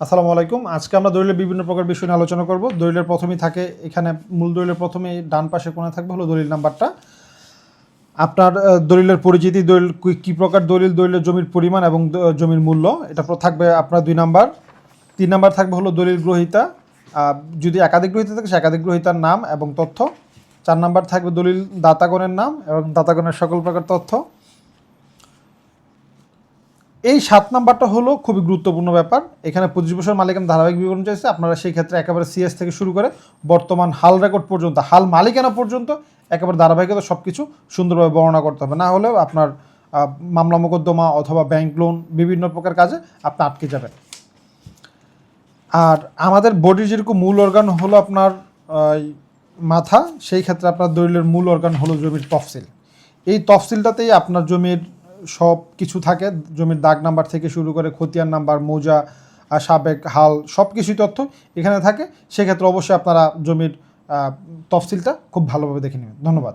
আসসালামু আলাইকুম। আজকে আমরা দলিলের বিভিন্ন প্রকার বিষয় নিয়ে আলোচনা করব। দলিলের প্রথমেই থাকে, এখানে মূল দলিলের প্রথমেই ডান পাশে কোণে থাকবে হলো দলিল নাম্বারটা। আপনার দলিলের পরিচিতি, দলিল কি- প্রকার দলিল, দলিলের জমির পরিমাণ এবং জমির মূল্য, এটা থাকবে আপনার দুই নাম্বার। তিন নাম্বার থাকবে হলো দলিল গ্রহিতা। যদি একাধিক গ্রহীতা থাকে, সে একাধিক গ্রহীতার নাম এবং তথ্য। চার নাম্বার থাকবে দলিল দাতাগণের নাম এবং দাতাগণের সকল প্রকার তথ্য। এই সাত নাম্বারটা হলো খুবই গুরুত্বপূর্ণ ব্যাপার। এখানে পঁচিশ বছর মালিকানা ধারাবাহিক বিবরণ চাইছে। আপনারা সেই ক্ষেত্রে একেবারে সিএস থেকে শুরু করে বর্তমান হাল রেকর্ড পর্যন্ত, হাল মালিকানা পর্যন্ত একেবারে ধারাবাহিকতা সব কিছু সুন্দরভাবে বর্ণনা করতে হবে। না হলে আপনার মামলা মোকদ্দমা অথবা ব্যাংক লোন বিভিন্ন প্রকার কাজে আপনি আটকে যাবেন। আর আমাদের বডির যেরকম মূল অর্গান হলো আপনার মাথা, সেই ক্ষেত্রে আপনার দলিলের মূল অর্গান হলো জমির তফসিল। এই তফসিলটাতেই আপনার জমির সব কিছু থাকে, জমির দাগ নাম্বার থেকে শুরু করে খতিয়ান নাম্বার, মৌজা সাবেক হাল, সব কিছুই তথ্য এখানে থাকে। সেক্ষেত্রে অবশ্যই আপনারা জমির তফসিলটা খুব ভালোভাবে দেখে নেবেন। ধন্যবাদ।